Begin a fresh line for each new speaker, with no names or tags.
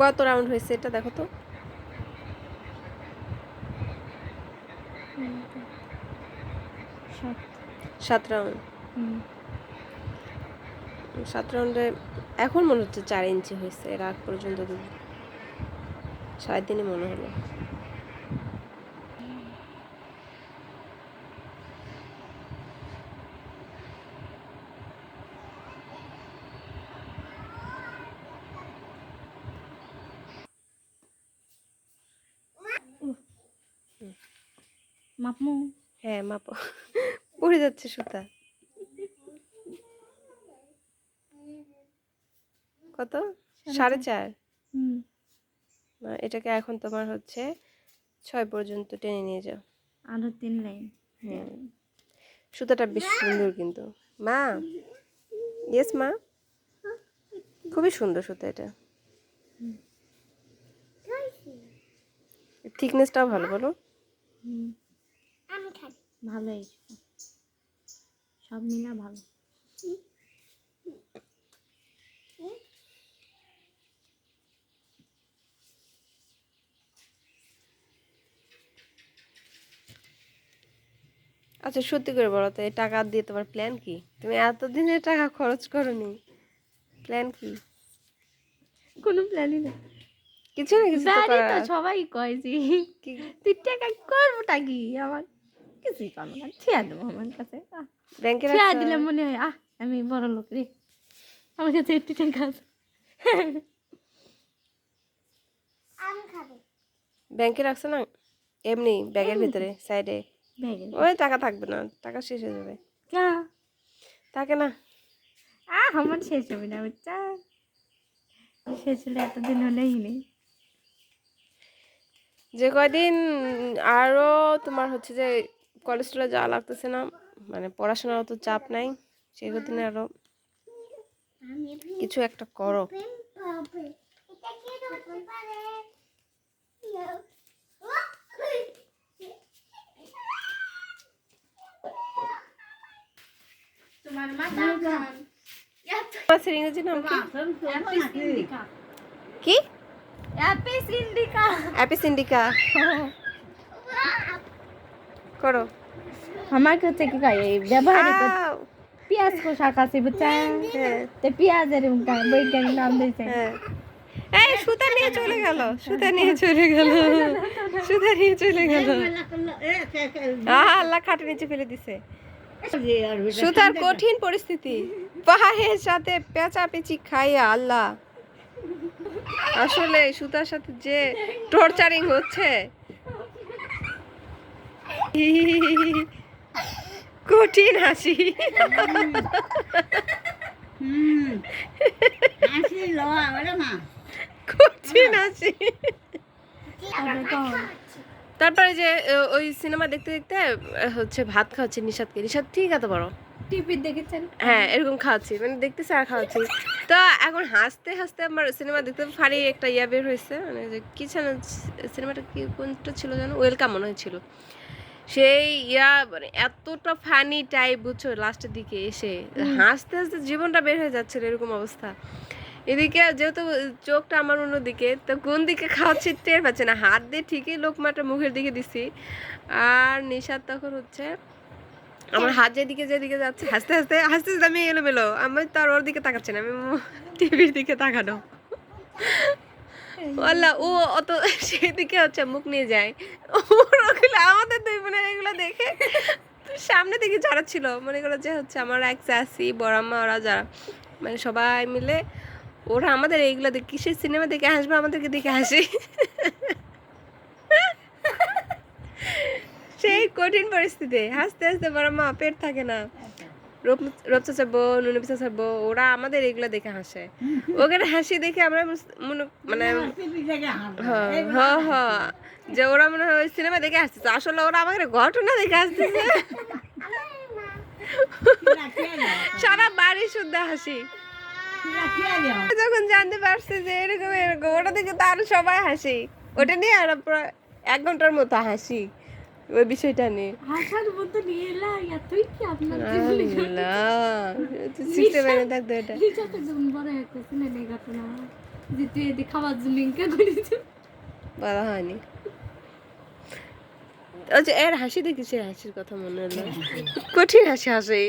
কত রাউন্ড হয়েছে এটা দেখো তো।
সাত
রাউন্ড। সাত রাউন্ডে এখন মনে হচ্ছে চার ইঞ্চি হয়েছে, এর আগ পর্যন্ত সাড়ে তিনই মনে হলো।
মাপমু?
হ্যাঁ মাপো। পড়ে যাচ্ছে সুতা। কত? সাড়ে চার। এটাকে এখন তোমার হচ্ছে ছয় পর্যন্ত টেনে নিয়ে যাও।
আরও তিন লাইন।
হ্যাঁ। সুতাটা বেশ সুন্দর কিন্তু। মা! ইয়েস মা? খুবই সুন্দর সুতা এটা। থিকনেসটাও ভালো বলো।
ভালোই। সব মিলা ভালো।
আচ্ছা সত্যি করে বলো তো এই টাকা দিয়ে তোমার প্ল্যান কি? তুমি এতদিনে টাকা খরচ করনি। প্ল্যান কি?
কোনো প্ল্যানই না
কিছু না কিছু তো
জানি তো সবাই কয় যে তুই টাকা করবোটা কি? আমার কিছুই পাবো না থিয়া দেবো আমার কাছে।
ব্যাংকে
থিয়া দিলে মনে হয় আহ আমি বড় লোক রে। আমার কাছে একটু টাকা আছে।
ব্যাংকে রাখছো না? এমনি ব্যাগের ভিতরে সাইডে?
ব্যাগে
ওই টাকা থাকবে না টাকা শেষ হয়ে যাবে।
কা
থাকে না।
আহ আমার শেষ হবে না বাচ্চা শেষ হলে এতদিন হলেই নেই।
যে কয়দিন আরও তোমার হচ্ছে যে কলেজ টলে যাওয়া লাগতেছে না মানে পড়াশোনার অত চাপ নাই সেই কদিনে আরও কিছু একটা করো।
তোমার মাথা
মাছের ইংরেজি নাম কি? কি?
অ্যাপিস ইন্ডিকা
অ্যাপিস ইন্ডিকা করো।
আমার কাছে কি ব্যবহারিক
আউ,
পেঁয়াজ
হ্যাঁ।
তো পেঁয়াজের বৈজ্ঞানিক নাম দিয়েছে।
হ্যাঁ। এই সুতা নিয়ে চলে গেল। সুতা নিয়ে চলে গেল। সুতা নিয়ে চলে গেল। আল্লাহ খাটে নিচে ফেলে দিছে। সুতার কঠিন পরিস্থিতি। পাহাড়ের সাথে পেঁচা পেঁচি খাইয়া আল্লাহ। আসলে সুতার সাথে যে টর্চারিং হচ্ছে। কঠিন হাসি। কঠিন হাসি।
তারপরে
যে ওই সিনেমা দেখতে দেখতে হচ্ছে ভাত খাওয়াচ্ছে নিশাদকে নিশাদ ঠিক আছে বড়
টিভি দেখেছেন?
হ্যাঁ এরকম খাওয়াচ্ছি। মানে দেখতেছি আর খাওয়াচ্ছি। তো এখন হাসতে হাসতে আমার সিনেমা দেখতে ফানি একটা ইয়া বের হয়েছে। মানে যে কি চ্যানেল সিনেমাটা কি কোনটা ছিল জানো ওয়েলকাম মনে হয়েছিল। সেই ইয়া মানে এতটা ফানি টাইপ বুঝছ লাস্টের দিকে এসে। হাসতে হাসতে জীবনটা বের হয়ে যাচ্ছিল এরকম অবস্থা। এদিকে যেহেতু চোখটা আমার অন্যদিকে তো কোন দিকে খাওয়াচ্ছি টের পাচ্ছে না। হাত দিয়ে ঠিকই লোকমাটা মুখের দিকে দিছি। আর নিশাদ তখন হচ্ছে আমার হাত যেদিকে যেদিকে যাচ্ছে, হাসতে হাসতে হাসতে হাসতে আমি এলোমেলো। আমি তো আর ওর দিকে তাকাচ্ছি না, আমি টিভির দিকে তাকানো। আল্লাহ ও অত সেদিকে হচ্ছে মুখ নিয়ে যায়। ওগুলো, আমাদের দুই বোনের এগুলো দেখে সামনে দিকে যারা ছিল মনে করো যে হচ্ছে আমার এক চাষি বড়াম্মা ওরা যারা মানে সবাই মিলে, ওরা আমাদের এইগুলো দেখে, কিসের সিনেমা দেখে হাসবে, আমাদেরকে দেখে হাসি সেই কঠিন পরিস্থিতি। হাসতে হাসতে বড় মা পেট থাকে না। রূপ চাচার বউ নুনু চাচার বউ ওরা আমাদের এগুলো দেখে হাসে। ওখানে হাসি দেখে আমরা মনে মানে হ্যাঁ যে ওরা মনে হয় সিনেমা দেখে আসতেছে আসলে ওরা আমাদের ঘটনা দেখে আসতেছে সারা বাড়ি শুদ্ধ হাসি। যখন জানতে পারছে যে এরকম এরকম ওটা দেখে তার সবাই হাসি। ওটা নিয়ে আর এক ঘণ্টার মতো হাসি। ওই বিষয়টা নিয়ে
হাসার মতো নিয়ে এলা এতই কি আপনার
এনে থাকতো এটা।
নিজে তো একদম বড় একটা সিনেমা ঘটনা যে তুই এদিকে খাবার জন্য ইনকা করিস
বলা হয়নি। যে এর হাসি দেখেছি এর হাসির কথা মনে হলো। কঠিন হাসি হাসে।